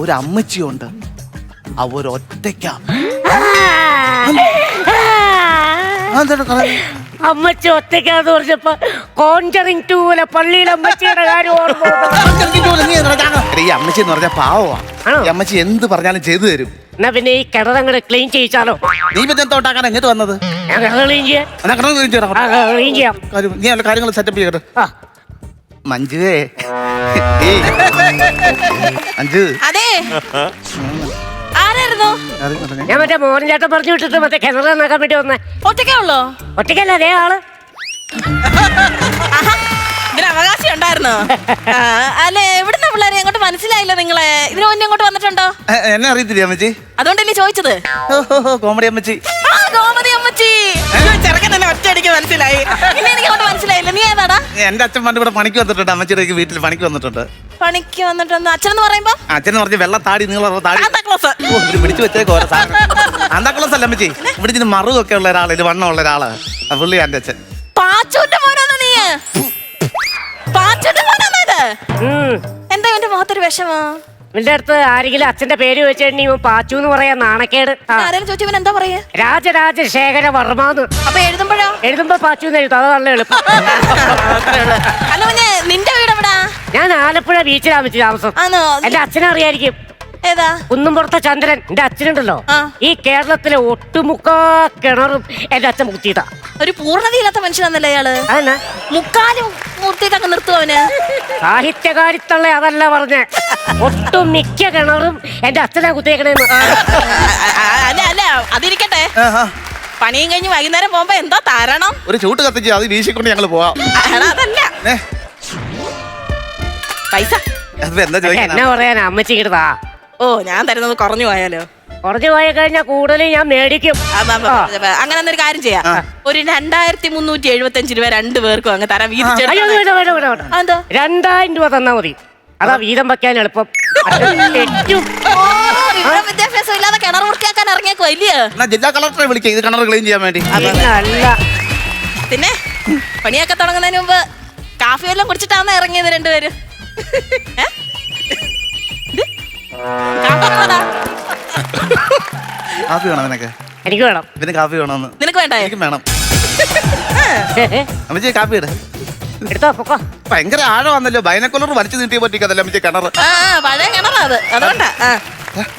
ഒരു അമ്മച്ചിയുണ്ട് അവരൊറ്റയ്ക്കാ? അമ്മച്ചി ഒറ്റയ്ക്കാന്ന് പറഞ്ഞപ്പോ കോഞ്ചറിങ് ടൂലെ പള്ളിയിലെ അമ്മച്ചിയുടെ കാര്യം ഓർമ്മ ഈ അമ്മച്ചി എന്ന് പറഞ്ഞാൽ പാവമാ. ഈ അമ്മച്ചി എന്ത് പറഞ്ഞാലും ചെയ്തു തരും. എന്നാ പിന്നെ ഈ കിണറങ്ങൾ ക്ലീൻ ചെയ്യിച്ചാലോ? നീ പിന്നെ എന്താ എങ്ങോട്ട് വന്നത്? ഞാൻ ക്ലീൻ ചെയ്യാം. ക്ലീൻ ചെയ്യാം. നീ അല്ല കാര്യങ്ങൾ സെറ്റപ്പ് ചെയ്യട്ടെ. ആ, മഞ്ജുവേ. മഞ്ജു. അതെ. ആരായിരുന്നു? ഞാൻ മറ്റേ മോഹൻ ചേട്ടൻ പറഞ്ഞു വിട്ടിട്ട് മറ്റേ കിണറ് നന്നാക്കാൻ വേണ്ടി വന്നേ. ഒറ്റയ്ക്കേ ഉള്ളോ? ഒറ്റയ്ക്കല്ല അതേ ആൾ. ആഹാ, ഇതിന് അവകാശം ഉണ്ടായിരുന്നോ? ആ, അല്ലെ എവിടുന്ന പിള്ളേരെ അങ്ങോട്ട് മനസ്സിലായില്ല നിങ്ങളെ? ഇതിനു മുന്നേ അങ്ങോട്ട് വന്നിട്ടുണ്ടോ? എ, എന്നെ അറിയത്തില്ലേ അമ്മച്ചി? അതുകൊണ്ടല്ലേ ചോദിച്ചത്? കോമഡി അമ്മച്ചി. ആ ഗോമതി അമ്മച്ചി. ചെറുക്കൻ തന്നെ ഒറ്റയടിക്ക് മനസ്സിലായി എന്റെ അച്ഛൻ പണ്ട് ഇവിടെ പണിക്ക് വന്നിട്ടുണ്ട്. അമ്മച്ചിയുടെ വീട്ടിൽ പണിക്ക് വന്നിട്ടുണ്ട്. പണിക്ക് വന്നിട്ടൊന്ന് അച്ഛനെന്ന് പറയുമ്പോ? അച്ഛൻ പറഞ്ഞ വെള്ള താടി നീള താടി. ഓ, ഇവർ പിടിച്ചു വെച്ചേക്കോ അന്താക്കളസ് അല്ല അമ്മച്ചി. ഇവിടെ ഇതിന് മറുകൊക്കെ ഉള്ള ഒരാൾ ഇത് വണ്ണമുള്ള ഒരാൾ. ആ പുള്ളി എന്റെ അച്ഛൻ. പാച്ചുന്റെ മോനാണോ നീ? പാച്ചുന്റെ മോനാണോ ഇത്? എന്താ എന്റെ മുഖത്തൊരു വിഷമോ? നിന്റെ അടുത്ത് ആരെങ്കിലും അച്ഛന്റെ പേര് വെച്ചിട്ടുണ്ടെങ്കിൽ ഇവൻ പാച്ചു എന്ന് പറയാ നാണക്കേട്. ആ. ആരെങ്കിലും ചോദിച്ചു ഇവൻ എന്താ പറയാ? രാജരാജശേഖര വർമാന്ന് അപ്പൊ എഴുതുമ്പോഴോ? എഴുതുമ്പോ പാച്ചു എന്ന് എഴുതും. അത് നല്ല എളുപ്പം. അല്ല പിന്നെ നിന്റെ വീട് എവിടാ ഞാൻ ആലപ്പുഴ ബീച്ചിലാണ് വെച്ച് താമസം. ആണോ എന്റെ അച്ഛനെ അറിയായിരിക്കും. ഏതാ? കുന്നുംപുറത്തെ ചന്ദ്രൻ എന്റെ അച്ഛനുണ്ടല്ലോ. ആ. ഈ കേരളത്തിലെ ഒട്ടുമുക്കാ കിണറും എന്റെ അച്ഛൻ മുത്തിയതാ ഒരു പൂർണതയില്ലാത്ത മനുഷ്യനാന്നല്ലേ അയാൾ? അതന്നെ? മുക്കാലും മൂർത്തിയിട്ടൊക്കെ നിർത്തും അവന്. സാഹിത്യകാരിത്തള്ള അതല്ല പറഞ്ഞ. ഒട്ടും മിക്ക കിണറും എന്റെ അച്ഛനെ കുത്തിയേക്കണേന്ന്. ആ, ആ, അല്ല അല്ല അതിരിക്കട്ടെ. പണിയും കഴിഞ്ഞ് വൈകുന്നേരം പോകുമ്പോ എന്താ തരണം. ഒരു ചൂട്ട് കത്തിച്ച് അത് വീശിക്കൊണ്ട് ഞങ്ങൾ പോവാം. അതല്ല. ഏ, പൈസ. അതിപ്പോ എന്താ എന്നാ ചോദിക്കാനാ പറയാനാ? അമ്മച്ചി കിടതാ ഓ ഞാൻ തരുന്നത് കുറഞ്ഞു പോയാലോ? കുറഞ്ഞു പോയി കഴിഞ്ഞാൽ കൂടുതൽ ഞാൻ മേടിക്കും. അങ്ങനെ ഒരു കാര്യം ചെയ്യാം. ഒരു രണ്ടായിരത്തി മുന്നൂറ്റി എഴുപത്തി അഞ്ച് രൂപ രണ്ടു പേർക്കും അങ്ങ് തരാം. അയ്യോ അത് വീതിച്ചെടുത്ത് വേണ്ട വേണ്ട വേണ്ട വേണ്ട. അതെന്താ? രണ്ടായിരം രൂപ തന്നാ മതി. അതാ വീതം വെക്കാൻ എളുപ്പം. തെറ്റും. ഓ, ഇവിടെ വിദ്യാഭ്യാസം ഇല്ലാതെ കിണർ വൃത്തിയാക്കാൻ ഇറങ്ങിയേക്കോ ഇല്ലയോ? എന്നാ ജില്ലാ കളക്ടറെ ഇത് കിണർ ക്ലീൻ ചെയ്യാൻ വേണ്ടി. പിന്നെ പണിയൊക്കെ തുടങ്ങുന്നതിന് മുമ്പ് കാഫി വല്ലതും കുടിച്ചിട്ടാണ് ഇറങ്ങിയത് രണ്ടുപേരും? ഏ? കാപ്പി? വേണം നിനക്ക്? എനിക്ക് വേണം. പിന്നെ കാപ്പി വേണമെന്ന് നിനക്ക് വേണ്ട? എനിക്കും വേണം. അമ്മച്ചി കാപ്പി ഇട്. എടുത്തോ പൊക്കോ. ഭയങ്കര വന്നല്ലോ ബൈനക്കുലർ വലിച്ചു നീട്ടിയ പറ്റിക്കതല്ലേ അമ്മച്ചി കിണർ ആ ആ, പഴയ കിണറാ അത്. അതുകൊണ്ടാ ആ.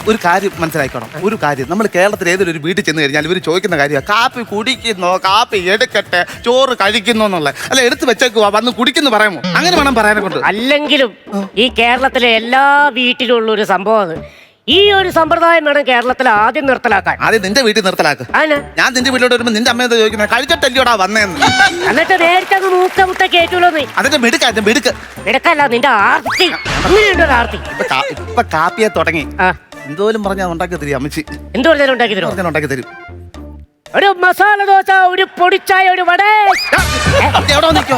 ഒരു കാര്യം മനസ്സിലാക്കണം ഒരു കാര്യം. നമ്മൾ കേരളത്തിൽ ഏതൊരു വീട്ടിൽ ചെന്ന് കഴിഞ്ഞാൽ ഇവർ ചോദിക്കുന്ന കാര്യമാണ് കാപ്പി കുടിക്കുന്നോ? കാപ്പി എടുക്കട്ടെ? ചോറ് കഴിക്കുന്നോ? എന്നുള്ള അല്ല എടുത്ത് വെച്ചേക്കുക വന്ന് കുടിക്കുന്നു പറയാമോ? അങ്ങനെ വേണം പറയാനെ കൊണ്ട് അല്ലെങ്കിലും ഈ കേരളത്തിലെ എല്ലാ വീട്ടിലുള്ള ഒരു സംഭവം ഈ ഒരു സമ്പ്രദായം വേണം കേരളത്തിൽ ആദ്യം നിർത്തലാക്കാൻ. ആദ്യം നിന്റെ വീട്ടിൽ നിർത്തലാക്ക്. അതിന്? ഞാൻ നിന്റെ വീട്ടിലോട്ട് വരുമ്പോ നിന്റെ അമ്മ എന്താ ചോദിക്കുന്നത് കഴിച്ചിട്ടല്ലോടാ വന്നേന്ന്. എന്നിട്ട് നേരത്തെ അങ്ങ് മൂക്ക മുട്ട കേറ്റുമല്ലോ നീ അതിന്റെ മിടുക്ക അതിന്റെ മിടുക്ക്. എടുക്കല്ല നിന്റെ ആർത്തി. അങ്ങനെയുണ്ട് ഒരു ആർത്തി? ഇപ്പൊ കാ- ഇപ്പൊ കാപ്പിയെ തുടങ്ങി. ആ. എന്തോലും പറഞ്ഞാൽ ഉണ്ടാക്കി തരും അമ്മച്ചി. എന്ത് പറഞ്ഞാലും ഉണ്ടാക്കി തരുമോ പറഞ്ഞാൽ ഉണ്ടാക്കി തരും. ഒരു മസാല ദോശ ഒരു പൊടിച്ചായ ഒരു വട. വന്നിരിക്കോ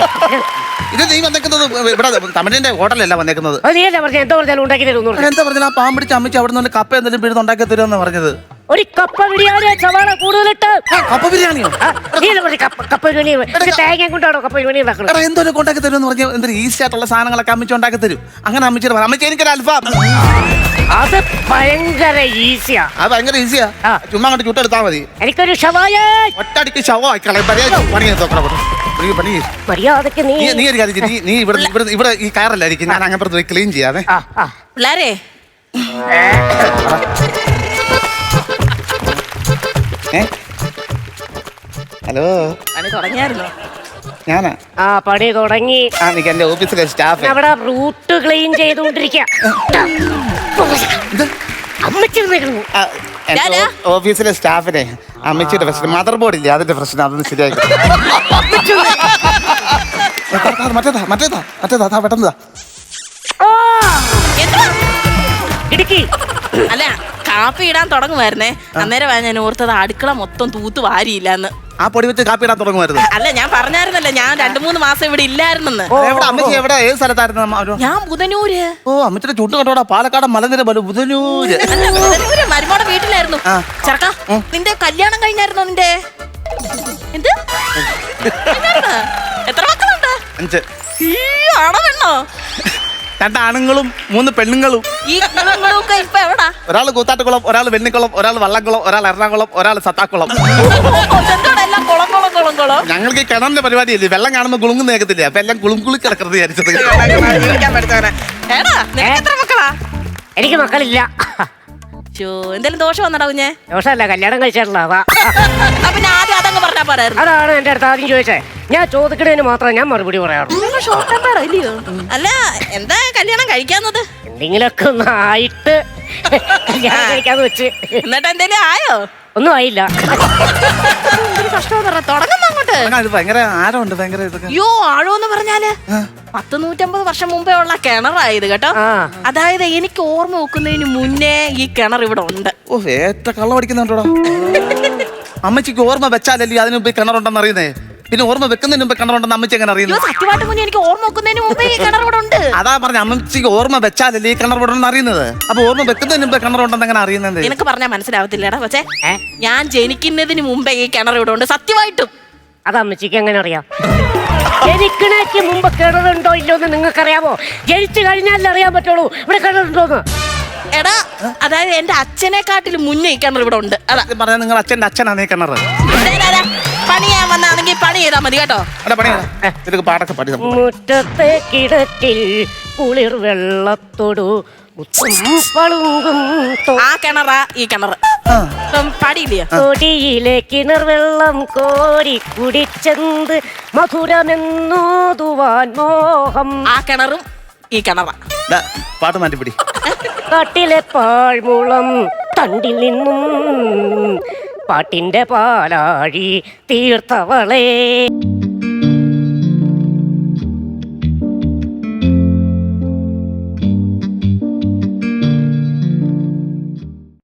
ഇത് നീ വന്നേക്കുന്നത് ഇവിടെ തമിഴിന്റെ ഹോട്ടലല്ല വന്നേക്കുന്നത്? അത് പറഞ്ഞ? എന്തോ പറഞ്ഞാലും ഉണ്ടാക്കി തരും എന്താ പറഞ്ഞാൽ ആ പാമ്പിടിച്ച് അമ്മച്ചി അവിടെ നിന്ന് കപ്പ എന്തെങ്കിലും വീട് ഉണ്ടാക്കി തരുമെന്ന് പറഞ്ഞത്. ഒരു കപ്പ ബിരിയാണി സവാള കൂടുതലിട്ട്. കപ്പ ബിരിയാണിയോ? പറഞ്ഞ? കപ്പ ബിരിയാണി. ഇത് തേങ്ങ കൊണ്ടാണോ കപ്പ ബിരിയാണി ഉണ്ടാക്കുന്നത് എന്തോലും ഉണ്ടാക്കി തരുമെന്ന് പറഞ്ഞാൽ എന്തൊരു ഈസി ആയിട്ടുള്ള സാധനങ്ങളൊക്കെ അമ്മച്ചി ഉണ്ടാക്കി തരും. അങ്ങനെ അമ്മച്ചിയുടെ പറ അമ്മച്ചി എനിക്കൊരു അൽഫാം. അത് ഭയങ്കര ഈസിയാ. അത് ഭയങ്കര ഈസിയാ. ചുമ്മാ അങ്ങോട്ട് ചുട്ടെടുത്താൽ മതി. എനിക്കൊരു ഷവായ. ഒറ്റടിക്ക് ഷവായി കളയും പണി നോക്കണം പണി പണി മര്യാദയ്ക്ക് നീ നീ ഒരു കാര്യം ചെയ്യ്. നീ നീ ഇവിടെ ഇവിടെ ഇവിടെ ഈ കയറല്ലായിരിക്കും ഞാൻ അങ്ങനെ പോയി ക്ലീൻ ചെയ്യാവേ. ആ ആ. പിള്ളാരെ. ഏ? ഹലോ? പണി തുടങ്ങിയായിരുന്നോ? ഞാനാ? ആ പണി തുടങ്ങി. ആ നിക്ക് എന്റെ ഓഫീസിലെ സ്റ്റാഫ്. അവിടെ റൂട്ട് ക്ലീൻ ചെയ്തുകൊണ്ടിരിക്ക. അമ്മച്ചി ഞാനാ? ഓഫീസിലെ സ്റ്റാഫിനെ അമ്മച്ചിയുടെ പ്രശ്നം മദർ ബോർഡ് ഇല്ലേ അതിന്റെ പ്രശ്നം അതൊന്ന് ശരിയാക്കി മറ്റേതാ മറ്റേതാ മറ്റേതാ അതാ പെട്ടെന്നതാ ആ, എന്തുവാ ഇടുക്കി. അല്ല കാപ്പി ഇടാൻ തുടങ്ങുമായിരുന്നേ. അന്നേരം ഞാൻ ഓർത്തത് അടുക്കള മൊത്തം തൂത്ത് വാരിയില്ല എന്ന് ആ പൊടി വെച്ച് കാപ്പി ഇടാൻ തുടങ്ങുമായിരുന്നു. അല്ല ഞാൻ പറഞ്ഞായിരുന്നല്ലോ ഞാൻ രണ്ടു മൂന്ന് മാസം ഇവിടെ ഇല്ലായിരുന്നെന്ന്. എവിടെ? അമ്മച്ചി എവിടെ? ഏത് സ്ഥലത്തായിരുന്നു അമ്മ? ഞാൻ ബുധനൂര്. ഓ അമ്മച്ചിയുടെ ചൂട്ട് കണ്ടോടാ പാലക്കാട് മലനിര പോലെ ബുധനൂര്. അല്ല ബുധനൂര് മരുമോടെ വീട്ടിലായിരുന്നു. ആ. ചെറുക്ക നിന്റെ കല്യാണം കഴിഞ്ഞായിരുന്നോ നിന്റെ? എന്ത്? എത്ര മക്കളുണ്ട്? അഞ്ച്. ഈ, ആണോ പെണ്ണോ? രണ്ട് ആണുങ്ങളും മൂന്ന് പെണ്ണുങ്ങളും. ഈ കുളങ്ങളൊക്കെ ഇപ്പൊ എവിടാ? ഒരാൾ കൂത്താട്ടുകുളം ഒരാൾ വെണ്ണിക്കുളം ഒരാൾ വള്ളംകുളം ഒരാൾ എറണാകുളം ഒരാൾ സത്താക്കുളം. എല്ലാം കുളം കുളം കുളം കുളം ഞങ്ങൾക്ക് ഈ കിണറിന്റെ പരിപാടിയില്ലേ? വെള്ളം കാണുമ്പോൾ കുളുങ്ങുന്ന കേൾക്കത്തില്ല? അപ്പൊ എല്ലാം കുളുങ്കുളി കിടക്കുന്നത് വിചാരിച്ചത്. ഏടാ നിനക്ക് എത്ര മക്കളാ? എനിക്ക് മക്കളില്ല. ചോ എന്തെങ്കിലും ദോഷം വന്നടാ കുഞ്ഞെ? ദോഷമല്ല കല്യാണം കഴിച്ചിട്ടുള്ള അതാ അപ്പൊ ഞാൻ ആദ്യം അതങ്ങ് പറഞ്ഞാ പോരായിരുന്നു. അതാണ് എന്റെ അടുത്ത് ആദ്യം ചോദിച്ചേ. ഞാൻ ചോദിക്കണേന് മാത്രമേ ഞാൻ മറുപടി പറയാറുള്ളൂ. നിങ്ങൾ ഷോർട്ട് ടെമ്പർ അല്ലയോ? അല്ല എന്താ കല്യാണം കഴിക്കാന്നത് എന്തെങ്കിലുമൊക്കെ ഒന്ന് ആയിട്ട് കല്യാണം കഴിക്കാന്ന് വെച്ച്. എന്നിട്ട് എന്തേലും ആയോ? ഒന്നും ആയില്ല. എന്തൊരു കഷ്ടമെന്ന് പറ തുടങ്ങുന്ന അങ്ങോട്ട്. ഭയങ്കര ആരമുണ്ട് ഭയങ്കര ഇതൊക്കെ. അയ്യോ ആഴോന്ന് പറഞ്ഞാൽ പത്ത് നൂറ്റമ്പത് വർഷം മുമ്പേ ഉള്ള കിണറായത് കേട്ടോ. ആ. അതായത് എനിക്ക് ഓർമ്മ വെക്കുന്നതിന് മുന്നേ ഈ കിണർ ഇവിടെ ഉണ്ട്. ഓ ഏറ്റ കള്ള പഠിക്കുന്നുണ്ടോടാ അമ്മച്ചിക്ക് ഓർമ്മ വെച്ചാലല്ലേ അതിന് കിണറുണ്ടെന്ന് അറിയുന്നേ? പിന്നെ ഓർമ്മ വെക്കുന്നതിന് മുമ്പ് കിണറുണ്ടെന്ന് അമ്മച്ചി എങ്ങനെ അറിയുന്നു? അറിയുന്നത് സത്യമായിട്ട് മുന്നേ എനിക്ക് ഓർമ്മ വെക്കുന്നതിന് മുമ്പേ ഈ കിണർ ഇവിടെ ഉണ്ട് അതാ പറഞ്ഞ അമ്മച്ചിക്ക് ഓർമ്മ വെച്ചാലല്ലേ ഈ കിണർ ഉണ്ടെന്ന് അറിയുന്നത്. അപ്പൊ ഓർമ്മ വെക്കുന്നതിന് മുമ്പ് കിണറുണ്ടെന്ന് എങ്ങനെ അറിയുന്നത് നിനക്ക് പറഞ്ഞാൽ മനസ്സിലാവത്തില്ലടാ പക്ഷേ ഞാൻ ജനിക്കുന്നതിന് മുമ്പേ ഈ കിണർ ഇവിടെ ഉണ്ട് സത്യമായിട്ടും. അത് അമ്മച്ചിക്ക് എങ്ങനെ അറിയാം? ജനിക്കണേക്ക് മുമ്പ് കിണറുണ്ടോ ഇല്ലോ എന്ന് നിങ്ങൾക്കറിയാമോ? ജനിച്ചു കഴിഞ്ഞാലേ അറിയാൻ പറ്റുള്ളൂ. ഇവിടെ കിണറുണ്ടോന്ന് എടാ അതായത് എന്റെ അച്ഛനെക്കാട്ടിലും മുന്നേ ഈ കിണർ ഇവിടെ ഉണ്ട് അതാ പറഞ്ഞാൽ നിങ്ങൾ അച്ഛന്റെ അച്ഛനാണ് ഈ കിണർ ദേ, ദേ, ദേ, പണി ചെയ്യാൻ വന്നാണെങ്കിൽ പണി ചെയ്താൽ മതി കേട്ടോ അവിടെ പണി പാടി നമുക്ക് മുറ്റത്തെ കിടക്കിൽ കുളിർ വെള്ളത്തോടു മുത്തും പളുങ്കും തോ- ആ കിണറാ ഈ കിണർ. ആ. ഇപ്പം പടിയില്ലയോ തൊടിയിലെ കിണർ വെള്ളം കോരി കുടിച്ചെന്ത് മധുരമെന്നോതുവാൻ മോഹം. ആ കിണറും ഈ കിണറാ. ദാ, പാട്ട് മാറ്റിപ്പിടി. കാട്ടിലെ പാഴ്മുളം തണ്ടിൽ നിന്നും പാട്ടിന്റെ പാലാഴി തീർത്തവളേ.